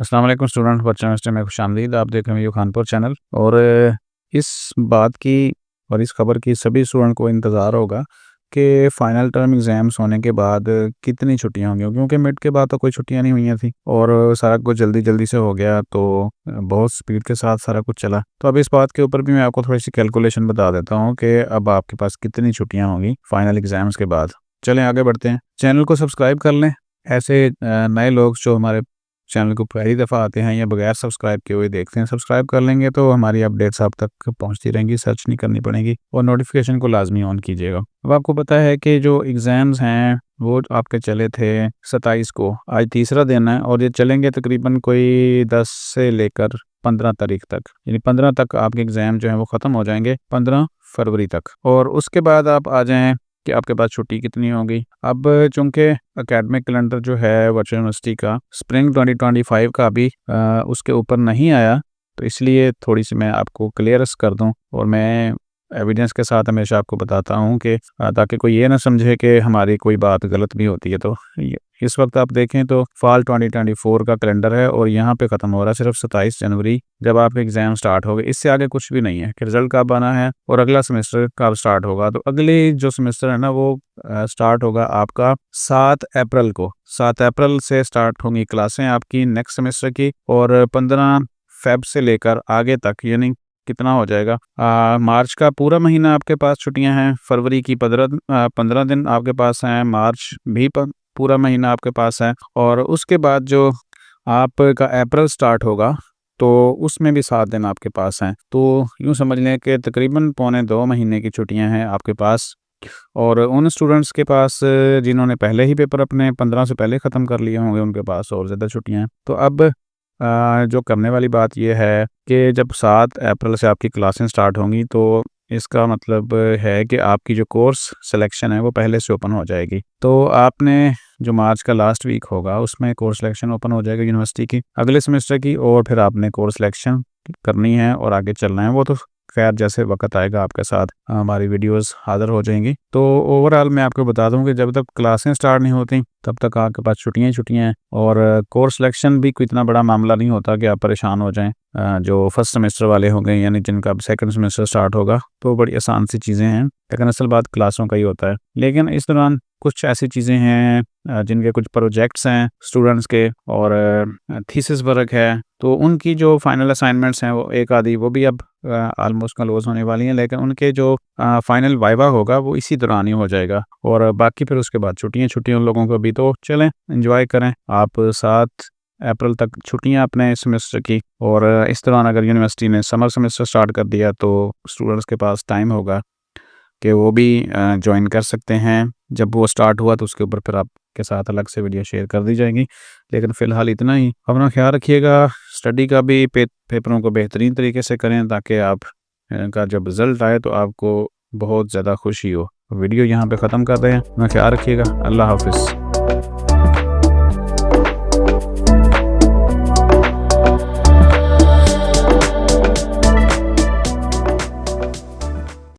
Aslam student बच्चा mister में खुश आमदीद आप देख रहे हैं यू खानपुर चैनल और इस बात की और इस खबर की सभी स्टूडेंट को इंतज़ार होगा कि फ़ाइनल टर्म एग्ज़ाम्स होने के बाद कितनी छुट्टियाँ होंगी। क्योंकि मिड के बाद तो कोई छुट्टियाँ नहीं हुई थी। और सारा कुछ जल्दी जल्दी से हो गया तो बहुत स्पीड के साथ सारा कुछ चला। तो अब इस बात के ऊपर भी मैं आपको थोड़ी सी कैलकुलेशन बता देता हूँ कि अब आपके पास कितनी छुट्टियाँ होंगी फ़ाइनल एग्ज़ाम्स के बाद। चलें, आगे बढ़ते हैं। चैनल को सब्सक्राइब कर लें। ऐसे नए लोग जो हमारे चैनल को पहली दफ़ा आते हैं या बगैर सब्सक्राइब किए हुए देखते हैं, सब्सक्राइब कर लेंगे तो हमारी अपडेट्स आप तक पहुँचती रहेंगी, सर्च नहीं करनी पड़ेगी और नोटिफिकेशन को लाजमी ऑन कीजिएगा। अब आपको पता है कि जो एग्ज़ाम्स हैं, वो आपके चले थे सत्ताईस को। आज तीसरा दिन है और ये चलेंगे तकरीबन कोई दस से लेकर पंद्रह तारीख तक। यानी पंद्रह तक आपके एग्ज़ाम जो हैं, वो ख़त्म हो जाएँगे पंद्रह फरवरी तक। और उसके बाद आप आ जाएँ कि आपके पास छुट्टी कितनी होगी अब चूँकि अकेडमिक कैलेंडर जो है वर्चुअल यूनिवर्सिटी का स्प्रिंग 2025 का अभी उसके ऊपर नहीं आया तो इसलिए थोड़ी सी मैं आपको क्लियरस कर दूँ और मैं एविडेंस के साथ हमेशा आपको बताता हूँ कि ताकि कोई ये ना समझे कि हमारी कोई बात गलत भी होती है तो इस वक्त आप देखें तो फॉल 2024 का कैलेंडर है और यहाँ पे ख़त्म हो रहा है सिर्फ़ 27 जनवरी जब आपके एग्ज़ाम स्टार्ट हो गए। इससे आगे कुछ भी नहीं है कि रिज़ल्ट कब आना है और अगला सेमेस्टर कब स्टार्ट होगा। तो अगले जो सेमेस्टर है ना वो स्टार्ट होगा आपका सात अप्रैल को। सात अप्रैल से स्टार्ट होंगी क्लासें आपकी नेक्स्ट सेमेस्टर की और पंद्रह फेब से लेकर आगे तक यानी कितना हो जाएगा? आ, मार्च का पूरा महीना आपके पास छुट्टियाँ हैं फरवरी की पंद्रह पंद्रह दिन आपके पास हैं मार्च भी पूरा महीना आपके पास है और उसके बाद जो आपका अप्रैल स्टार्ट होगा तो उसमें भी सात दिन आपके पास हैं। तो यूँ समझ लें कि तकरीबन पौने दो महीने की छुट्टियाँ हैं आपके पास और उन स्टूडेंट्स के पास जिन्होंने पहले ही पेपर अपने पंद्रह से पहले ख़त्म कर लिए होंगे, उनके पास और ज़्यादा छुट्टियाँ हैं। तो अब जो करने वाली बात यह है कि जब सात अप्रैल से आपकी क्लासें स्टार्ट होंगी तो इसका मतलब है कि आपकी जो कोर्स सिलेक्शन है वो पहले से ओपन हो जाएगी। तो आपने जो मार्च का लास्ट वीक होगा, उसमें कोर्स सिलेक्शन ओपन हो जाएगा यूनिवर्सिटी की। अगले सेमेस्टर की, और फिर आपने कोर्स सिलेक्शन करनी है और आगे चलना है, वो तो खैर जैसे वक्त आएगा आपके साथ, हमारी वीडियोस हाजिर हो जाएँगी। तो ओवरऑल मैं आपको बता दूँ कि जब तक क्लासें स्टार्ट नहीं होती, तब तक आपके पास छुट्टियाँ छुट्टियाँ हैं, और कोर्स सिलेक्शन भी कोई इतना बड़ा मामला नहीं होता कि आप परेशान हो जाएँ जो फ़र्स्ट सेमेस्टर वाले होंगे, यानी जिनका अब सेकंड सेमेस्टर स्टार्ट होगा तो बड़ी आसान सी चीज़ें हैं। लेकिन असल बात क्लासों का ही होता है। लेकिन इस दौरान कुछ ऐसी चीज़ें हैं जिनके कुछ प्रोजेक्ट्स हैं स्टूडेंट्स के और थीसिस वर्क है। तो उनकी जो फाइनल असाइनमेंट्स हैं वो एक आधी, वो भी अब ऑलमोस्ट क्लोज होने वाली हैं, लेकिन उनके जो फाइनल वाइवा होगा वो इसी दौरान ही हो जाएगा। और बाकी फिर उसके बाद छुट्टियाँ, छुट्टियाँ उन लोगों को भी तो चलें एंजॉय करें। आप सात अप्रैल तक छुट्टियाँ अपने सेमेस्टर की और, इस दौरान अगर यूनिवर्सिटी ने समर सेमेस्टर स्टार्ट कर दिया तो स्टूडेंट्स के पास टाइम होगा। कि वो भी ज्वाइन कर सकते हैं। जब वो स्टार्ट हुआ तो उसके ऊपर फिर आपके साथ अलग से वीडियो शेयर कर दी जाएगी। लेकिन फ़िलहाल इतना ही। अपना ख्याल रखिएगा स्टडी का भी पे, पेपरों को बेहतरीन तरीके से करें ताकि आप का जब रिज़ल्ट आए तो आपको बहुत ज़्यादा खुशी हो। वीडियो यहाँ पे ख़त्म कर रहे हैं। अपना ख्याल रखिएगा। अल्लाह हाफिज़।